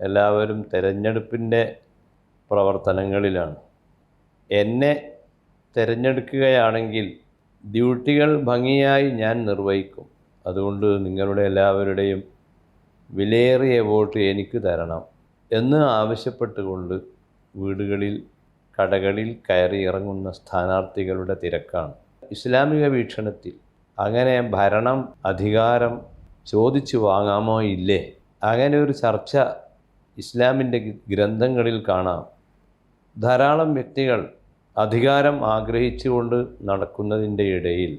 എല്ലാവരും തിരഞ്ഞെടുപ്പിന്റെ പ്രവർത്തനങ്ങളിലാണ്. എന്നെ തിരഞ്ഞെടുക്കുകയാണെങ്കിൽ ഡ്യൂട്ടികൾ ഭംഗിയായി ഞാൻ നിർവഹിക്കും. അതുകൊണ്ട് നിങ്ങളുടെ എല്ലാവരുടെയും വിലയേറിയ വോട്ട് എനിക്ക് തരണം എന്ന് ആവശ്യപ്പെട്ടുകൊണ്ട് വീടുകളിൽ കടകളിൽ കയറി ഇറങ്ങുന്ന സ്ഥാനാർത്ഥികളുടെ തിരക്കാണ്. ഇസ്ലാമിക വീക്ഷണത്തിൽ അങ്ങനെ ഭരണം അധികാരം ചോദിച്ചു വാങ്ങാമോ? ഇല്ലേ. അങ്ങനെ ഒരു ചർച്ച ഇസ്ലാമിന്റെ ഗ്രന്ഥങ്ങളിൽ കാണാം. ധാരാളം വ്യക്തികൾ അധികാരം ആഗ്രഹിച്ചുകൊണ്ട് നടക്കുന്നതിന്റെ ഇടയിൽ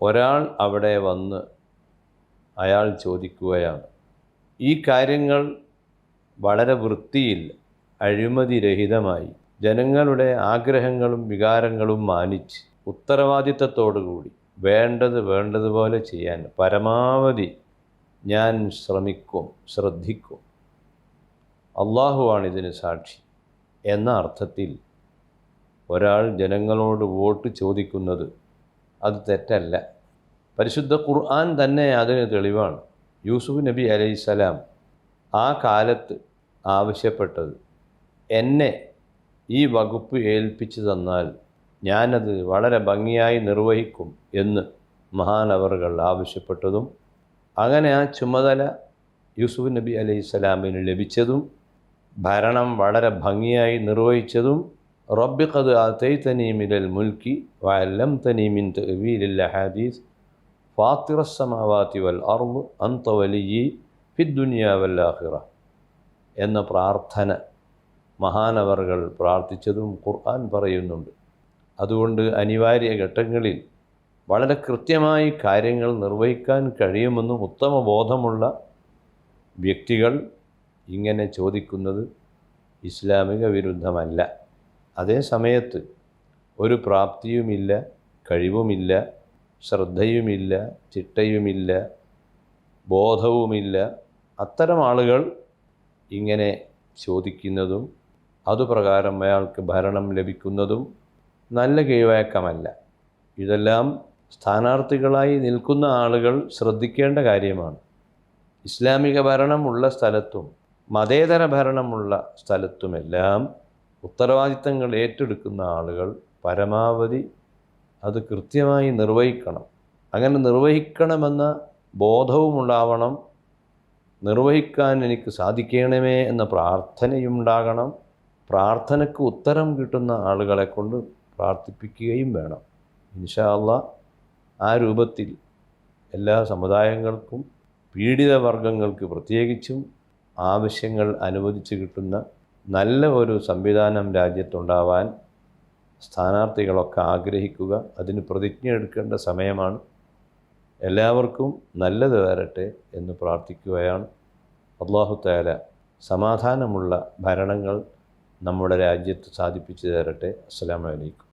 ഒരാൾ അവിടെ വന്ന് അയാൾ ചോദിക്കുകയാണ് ഈ കാര്യങ്ങൾ വളരെ വൃത്തിയിൽ അഴിമതിരഹിതമായി ജനങ്ങളുടെ ആഗ്രഹങ്ങളും വികാരങ്ങളും മാനിച്ച് ഉത്തരവാദിത്തത്തോടുകൂടി വേണ്ടത് വേണ്ടതുപോലെ ചെയ്യാൻ പരമാവധി ഞാൻ ശ്രമിക്കും ശ്രദ്ധിക്കും. അള്ളാഹുവാണ് ഇതിന് സാക്ഷി എന്ന അർത്ഥത്തിൽ ഒരാൾ ജനങ്ങളോട് വോട്ട് ചോദിക്കുന്നത് അത് തെറ്റല്ല. പരിശുദ്ധ ഖുർആൻ തന്നെ അതിന് തെളിവാണ്. യൂസുഫ് നബി അലൈസലാം ആ കാലത്ത് ആവശ്യപ്പെട്ടത് എന്നെ ഈ വകുപ്പ് ഏൽപ്പിച്ചു തന്നാൽ ഞാനത് വളരെ ഭംഗിയായി നിർവഹിക്കും എന്ന് മഹാനവറുകൾ ആവശ്യപ്പെട്ടതും അങ്ങനെ ആ ചുമതല യൂസുഫ് നബി അലൈഹി സ്വലാമിന് ലഭിച്ചതും ഭരണം വളരെ ഭംഗിയായി നിർവഹിച്ചതും റബ്ബി ഖദ് ആതൈതനി മിനൽ മുൽക്കി വല്ലം തനീമിൻ മിൻ തഅവീലിൽ ഹദീസ് ഫാത്തിറസമാവാത്തി വൽ അർദ് അന്ത വലിയി ഫിദ്ദുനിയ വൽ ആഖിറ എന്ന പ്രാർത്ഥന മഹാനവറുകൾ പ്രാർത്ഥിച്ചതും ഖുർആൻ പറയുന്നുണ്ട്. അതുകൊണ്ട് അനിവാര്യ ഘട്ടങ്ങളിൽ വളരെ കൃത്യമായി കാര്യങ്ങൾ നിർവഹിക്കാൻ കഴിയുമെന്നും ഉത്തമ ബോധമുള്ള വ്യക്തികൾ ഇങ്ങനെ ചോദിക്കുന്നത് ഇസ്ലാമിക വിരുദ്ധമല്ല. അതേ സമയത്ത് ഒരു പ്രാപ്തിയുമില്ല കഴിവുമില്ല ശ്രദ്ധയുമില്ല ചിട്ടയുമില്ല ബോധവുമില്ല. അത്തരം ആളുകൾ ഇങ്ങനെ ചോദിക്കുന്നതും അതുപ്രകാരം അയാൾക്ക് ഭരണം ലഭിക്കുന്നതും നല്ല കീഴ്വഴക്കമല്ല. ഇതെല്ലാം സ്ഥാനാർത്ഥികളായി നിൽക്കുന്ന ആളുകൾ ശ്രദ്ധിക്കേണ്ട കാര്യമാണ്. ഇസ്ലാമിക ഭരണം ഉള്ള സ്ഥലത്തും മതേതര ഭരണമുള്ള സ്ഥലത്തുമെല്ലാം ഉത്തരവാദിത്തങ്ങൾ ഏറ്റെടുക്കുന്ന ആളുകൾ പരമാവധി അത് കൃത്യമായി നിർവഹിക്കണം. അങ്ങനെ നിർവഹിക്കണമെന്ന ബോധവും ഉണ്ടാവണം നിർവഹിക്കാൻ എനിക്ക് സാധിക്കണമേ എന്ന പ്രാർത്ഥനയുണ്ടാകണം. പ്രാർത്ഥനയ്ക്ക് ഉത്തരം കിട്ടുന്ന ആളുകളെ കൊണ്ട് പ്രാർത്ഥിപ്പിക്കുകയും വേണം. ഇൻഷാല്ല ആ രൂപത്തിൽ എല്ലാ സമുദായങ്ങൾക്കും പീഡിത വർഗങ്ങൾക്ക് പ്രത്യേകിച്ചും ആവശ്യങ്ങൾ അനുവദിച്ച് കിട്ടുന്ന നല്ല ഒരു സംവിധാനം രാജ്യത്തുണ്ടാവാൻ സ്ഥാനാർത്ഥികളൊക്കെ ആഗ്രഹിക്കുക അതിന് പ്രതിജ്ഞ എടുക്കേണ്ട സമയമാണ്. എല്ലാവർക്കും നല്ലത് വരട്ടെ എന്ന് പ്രാർത്ഥിക്കുകയാണ്. അള്ളാഹുത്താല സമാധാനമുള്ള ഭരണങ്ങൾ നമ്മുടെ രാജ്യത്ത് സാധിപ്പിച്ചു തരട്ടെ. അസ്സാം വലൈക്കും